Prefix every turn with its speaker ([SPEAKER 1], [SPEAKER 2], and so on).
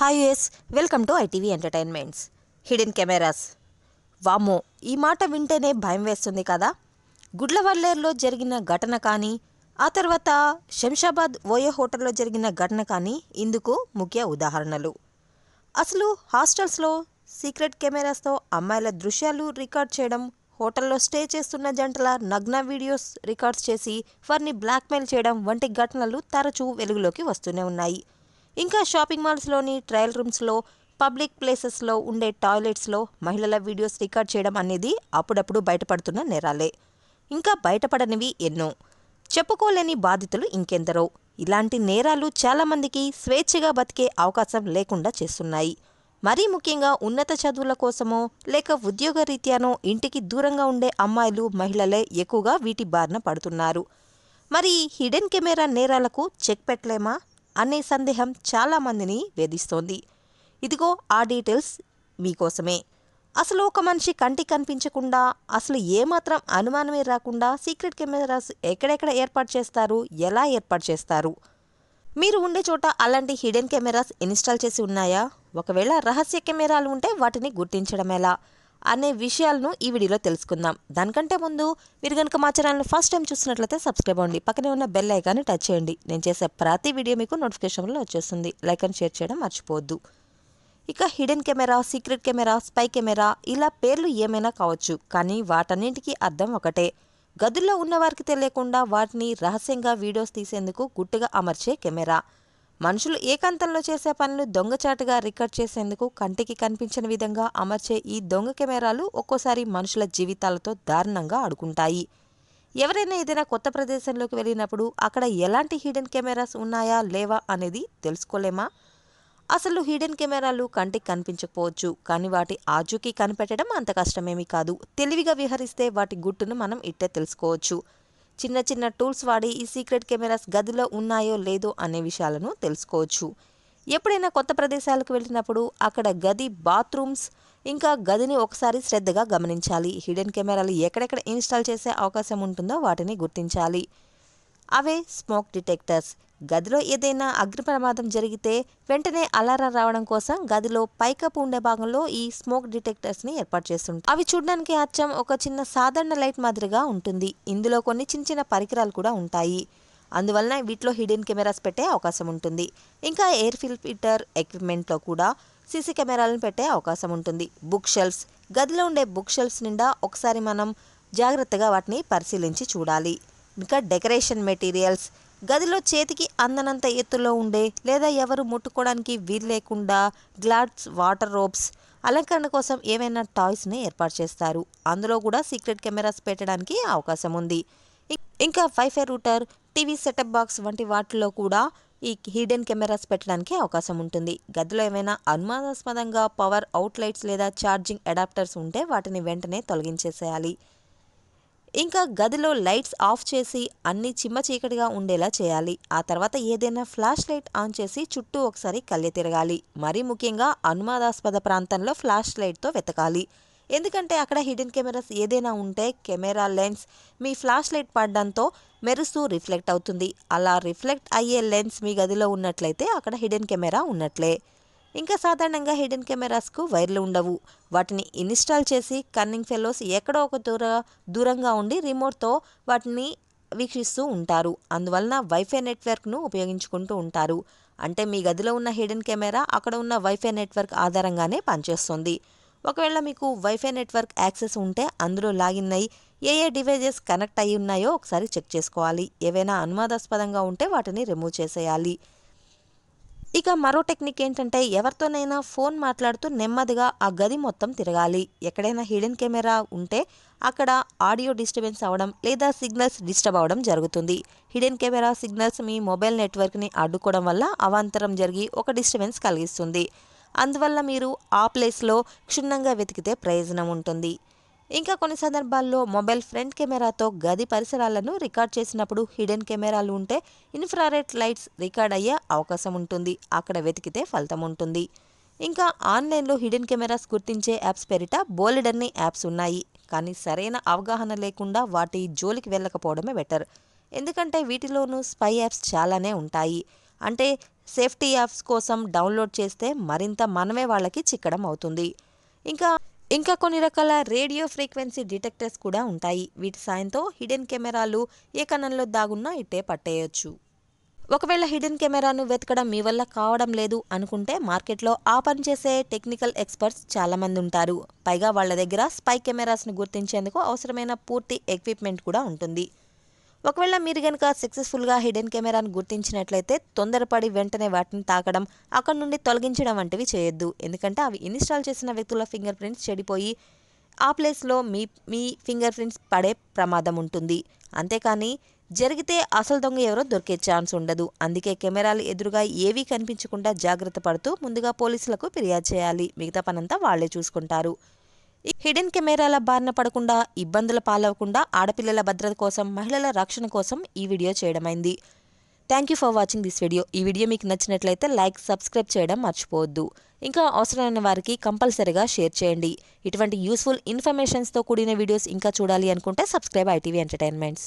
[SPEAKER 1] Hi US welcome to ITV entertainments hidden cameras వామ్మో ఈ మాట వింటేనే భయం వేస్తుంది కదా? గుడ్లవల్లేరులో జరిగిన ఘటన కానీ ఆ తర్వాత శంషాబాద్ ఓయో హోటల్లో జరిగిన ఘటన కానీ ఇందుకు ముఖ్య ఉదాహరణలు. అసలు హాస్టల్స్లో సీక్రెట్ కెమెరాస్తో అమ్మాయిల దృశ్యాలు రికార్డ్ చేయడం హోటల్లో స్టే చేస్తున్న జంటల నగ్న వీడియోస్ రికార్డ్స్ చేసి వారిని బ్లాక్మెయిల్ చేయడం వంటి ఘటనలు తరచూ వెలుగులోకి వస్తూనే ఉన్నాయి. ఇంకా షాపింగ్ మాల్స్లోని ట్రయల్ రూమ్స్లో పబ్లిక్ ప్లేసెస్లో ఉండే టాయిలెట్స్లో మహిళల వీడియోస్ రికార్డ్ చేయడం అనేది అప్పుడప్పుడు బయటపడుతున్న నేరాలే. ఇంకా బయటపడనివి ఎన్నో. చెప్పుకోలేని బాధితులు ఇంకెందరో. ఇలాంటి నేరాలు చాలామందికి స్వేచ్ఛగా బతికే అవకాశం లేకుండా చేస్తున్నాయి. మరీ ముఖ్యంగా ఉన్నత చదువుల కోసమో లేక ఉద్యోగ రీత్యానో ఇంటికి దూరంగా ఉండే అమ్మాయిలు మహిళలే ఎక్కువగా వీటి బారిన పడుతున్నారు. మరి హిడెన్ కెమెరా నేరాలకు చెక్ పెట్టలేమా? అనే సందేహం చాలామందిని వేధిస్తోంది. ఇదిగో ఆ డీటెయిల్స్ మీకోసమే. అసలు ఒక మనిషి కంటికి కనిపించకుండా అసలు ఏమాత్రం అనుమానమే రాకుండా సీక్రెట్ కెమెరాస్ ఎక్కడెక్కడ ఏర్పాటు చేస్తారు ఎలా ఏర్పాటు చేస్తారు? మీరు ఉండే చోట అలాంటి హిడెన్ కెమెరాస్ ఇన్స్టాల్ చేసి ఉన్నాయా? ఒకవేళ రహస్య కెమెరాలు ఉంటే వాటిని గుర్తించడం ఎలా అనే విషయాలను ఈ వీడియోలో తెలుసుకుందాం. దానికంటే ముందు మీరు కనుక మా ఛానల్ని ఫస్ట్ టైం చూసినట్లయితే సబ్స్క్రైబ్ అవ్వండి. పక్కనే ఉన్న బెల్ ఐకాన్ని టచ్ చేయండి. నేను చేసే ప్రతి వీడియో మీకు నోటిఫికేషన్లో వచ్చేస్తుంది. లైక్ అండ్ షేర్ చేయడం మర్చిపోవద్దు. ఇక hidden camera secret camera spy camera ఇలా పేర్లు ఏమైనా కావచ్చు. కానీ వాటన్నింటికీ అర్థం ఒకటే. గదుల్లో ఉన్నవారికి తెలియకుండా వాటిని రహస్యంగా వీడియోస్ తీసేందుకు గుట్టుగా అమర్చే కెమెరా మనుషులు ఏకాంతంలో చేసే పనులు దొంగచాటుగా రికార్డ్ చేసేందుకు కంటికి కనిపించని విధంగా అమర్చే ఈ దొంగ కెమెరాలు ఒక్కోసారి మనుషుల జీవితాలతో దారుణంగా ఆడుకుంటాయి. ఎవరైనా ఏదైనా కొత్త ప్రదేశంలోకి వెళ్ళినప్పుడు అక్కడ ఎలాంటి హిడెన్ కెమెరాస్ ఉన్నాయా లేవా అనేది తెలుసుకోలేమా? అసలు హిడెన్ కెమెరాలు కంటికి కనిపించకపోవచ్చు కానీ వాటి ఆచూకీ కనిపెట్టడం అంత కష్టమేమీ కాదు. తెలివిగా విహరిస్తే వాటి గుట్టును మనం ఇట్టే తెలుసుకోవచ్చు. చిన్న చిన్న టూల్స్ వాడి ఈ సీక్రెట్ కెమెరాస్ గదిలో ఉన్నాయో లేదో అనే విషయాలను తెలుసుకోవచ్చు. ఎప్పుడైనా కొత్త ప్రదేశాలకు వెళ్ళినప్పుడు అక్కడ గది బాత్రూమ్స్ ఇంకా గదిని ఒకసారి శ్రద్ధగా గమనించాలి. హిడెన్ కెమెరాలు ఎక్కడెక్కడ ఇన్స్టాల్ చేసే అవకాశం ఉంటుందో వాటిని గుర్తించాలి. అవే స్మోక్ డిటెక్టర్స్. గదిలో ఏదైనా అగ్ని ప్రమాదం జరిగితే వెంటనే అలారం రావడం కోసం గదిలో పైకప్పు ఉండే భాగంలో ఈ స్మోక్ డిటెక్టర్స్ని ఏర్పాటు చేస్తుంటారు. అవి చూడడానికి అచ్చం ఒక చిన్న సాధారణ లైట్ మాదిరిగా ఉంటుంది. ఇందులో కొన్ని చిన్న చిన్న పరికరాలు కూడా ఉంటాయి. అందువలన వీటిలో హిడెన్ కెమెరాస్ పెట్టే అవకాశం ఉంటుంది. ఇంకా ఎయిర్ ఫిల్టర్ ఎక్విప్మెంట్లో కూడా సీసీ కెమెరాలను పెట్టే అవకాశం ఉంటుంది. బుక్ షెల్ఫ్స్ గదిలో ఉండే బుక్ షెల్ఫ్స్ నిండా ఒకసారి మనం జాగ్రత్తగా వాటిని పరిశీలించి చూడాలి. ఇంకా డెకరేషన్ మెటీరియల్స్ గదిలో చేతికి అందనంత ఎత్తులో ఉండే లేదా ఎవరు ముట్టుకోవడానికి వీలు లేకుండా గ్లాడ్స్ వాటర్ రోబ్స్ అలంకరణ కోసం ఏవైనా టాయ్స్ని ఏర్పాటు చేస్తారు. అందులో కూడా సీక్రెట్ కెమెరాస్ పెట్టడానికి అవకాశం ఉంది. ఇంకా wifi router TV setup box వంటి వాటిలో కూడా ఈ హిడెన్ కెమెరాస్ పెట్టడానికి అవకాశం ఉంటుంది. గదిలో ఏమైనా అనుమానాస్పదంగా పవర్ అవుట్లైట్స్ లేదా ఛార్జింగ్ అడాప్టర్స్ ఉంటే వాటిని వెంటనే తొలగించేసేయాలి. ఇంకా గదిలో లైట్స్ ఆఫ్ చేసి అన్ని చిమ్మ చీకటిగా ఉండేలా చేయాలి. ఆ తర్వాత ఏదైనా ఫ్లాష్ లైట్ ఆన్ చేసి చుట్టూ ఒకసారి కళ్ళె తిరగాలి. మరీ ముఖ్యంగా అనుమానాస్పద ప్రాంతంలో ఫ్లాష్ లైట్తో వెతకాలి. ఎందుకంటే అక్కడ హిడెన్ కెమెరాస్ ఏదైనా ఉంటే కెమెరా లెన్స్ మీ ఫ్లాష్ లైట్ పడడంతో మెరుస్తూ రిఫ్లెక్ట్ అవుతుంది. అలా రిఫ్లెక్ట్ అయ్యే లెన్స్ మీ గదిలో ఉన్నట్లయితే అక్కడ హిడెన్ కెమెరా ఉన్నట్లే. ఇంకా సాధారణంగా హిడెన్ కెమెరాస్కు వైర్లు ఉండవు. వాటిని ఇన్స్టాల్ చేసి కన్నింగ్ ఫెలోస్ ఎక్కడో ఒక దూర దూరంగా ఉండి రిమోట్తో వాటిని వీక్షిస్తూ ఉంటారు. అందువలన వైఫై నెట్వర్క్ను ఉపయోగించుకుంటూ ఉంటారు. అంటే మీ గదిలో ఉన్న హిడెన్ కెమెరా అక్కడ ఉన్న వైఫై నెట్వర్క్ ఆధారంగానే పనిచేస్తుంది. ఒకవేళ మీకు వైఫై నెట్వర్క్ యాక్సెస్ ఉంటే అందులో లాగిన్ అయ్యి ఏ ఏ డివైజెస్ కనెక్ట్ అయి ఉన్నాయో ఒకసారి చెక్ చేసుకోవాలి. ఏవైనా అనుమానాస్పదంగా ఉంటే వాటిని రిమూవ్ చేసేయాలి. ఇక మరో టెక్నిక్ ఏంటంటే ఎవరితోనైనా ఫోన్ మాట్లాడుతూ నెమ్మదిగా ఆ గది మొత్తం తిరగాలి. ఎక్కడైనా హిడెన్ కెమెరా ఉంటే అక్కడ ఆడియో డిస్టర్బెన్స్ అవ్వడం లేదా సిగ్నల్స్ డిస్టర్బ్ అవ్వడం జరుగుతుంది. హిడెన్ కెమెరా సిగ్నల్స్ మీ మొబైల్ నెట్వర్క్ని అడ్డుకోవడం వల్ల అవాంతరం జరిగి ఒక డిస్టర్బెన్స్ కలిగిస్తుంది. అందువల్ల మీరు ఆ ప్లేస్లో క్షుణ్ణంగా వెతికితే ప్రయోజనం ఉంటుంది. ఇంకా కొన్ని సందర్భాల్లో మొబైల్ ఫ్రంట్ కెమెరాతో గది పరిసరాలను రికార్డ్ చేసినప్పుడు హిడెన్ కెమెరాలు ఉంటే ఇన్ఫ్రారెడ్ లైట్స్ రికార్డ్ అయ్యే అవకాశం ఉంటుంది. అక్కడ వెతికితే ఫలితం ఉంటుంది. ఇంకా ఆన్లైన్లో హిడెన్ కెమెరాస్ గుర్తించే యాప్స్ పేరిట బోలెడన్ని యాప్స్ ఉన్నాయి. కానీ సరైన అవగాహన లేకుండా వాటి జోలికి వెళ్ళకపోవడమే బెటర్. ఎందుకంటే వీటిలోనూ స్పై యాప్స్ చాలానే ఉంటాయి. అంటే సేఫ్టీ యాప్స్ కోసం డౌన్లోడ్ చేస్తే మరింత మనమే వాళ్ళకి చిక్కడం అవుతుంది. ఇంకా ఇంకా కొన్ని రకాల రేడియో ఫ్రీక్వెన్సీ డిటెక్టర్స్ కూడా ఉంటాయి. వీటి సాయంతో హిడెన్ కెమెరాలు ఏ కణంలో దాగున్నా ఇట్టే పట్టేయొచ్చు. ఒకవేళ హిడెన్ కెమెరాను వెతకడం మీ వల్ల కావడం లేదు అనుకుంటే మార్కెట్లో ఆ పని చేసే టెక్నికల్ ఎక్స్పర్ట్స్ చాలామంది ఉంటారు. పైగా వాళ్ళ దగ్గర స్పై కెమెరాస్ను గుర్తించేందుకు అవసరమైన పూర్తి ఎక్విప్మెంట్ కూడా ఉంటుంది. ఒకవేళ మీరు కనుక సక్సెస్ఫుల్గా హిడెన్ కెమెరాను గుర్తించినట్లయితే తొందరపడి వెంటనే వాటిని తాకడం అక్కడ నుండి తొలగించడం వంటివి చేయొద్దు. ఎందుకంటే అవి ఇన్స్టాల్ చేసిన వ్యక్తుల ఫింగర్ ప్రింట్స్ చెడిపోయి ఆ ప్లేస్లో మీ మీ ఫింగర్ ప్రింట్స్ పడే ప్రమాదం ఉంటుంది. అంతేకాని జరిగితే అసలు దొంగ ఎవరో దొరికే ఛాన్స్ ఉండదు. అందుకే కెమెరాలు ఎదురుగా ఏవీ కనిపించకుండా జాగ్రత్త పడుతూ ముందుగా పోలీసులకు ఫిర్యాదు చేయాలి. మిగతా పనంతా వాళ్ళే చూసుకుంటారు. హిడెన్ కెమెరాల బారిన పడకుండా ఇబ్బందుల పాలవకుండా ఆడపిల్లల భద్రత కోసం మహిళల రక్షణ కోసం ఈ video చేయడమైంది. Thank you for watching this video ఈ వీడియో మీకు నచ్చినట్లయితే లైక్ సబ్స్క్రైబ్ చేయడం మర్చిపోవద్దు. ఇంకా అవసరమైన వారికి కంపల్సరిగా షేర్ చేయండి. ఇటువంటి యూస్ఫుల్ ఇన్ఫర్మేషన్స్తో కూడిన వీడియోస్ ఇంకా చూడాలి అనుకుంటే సబ్స్క్రైబ్ ఐటీవీ ఎంటర్టైన్మెంట్స్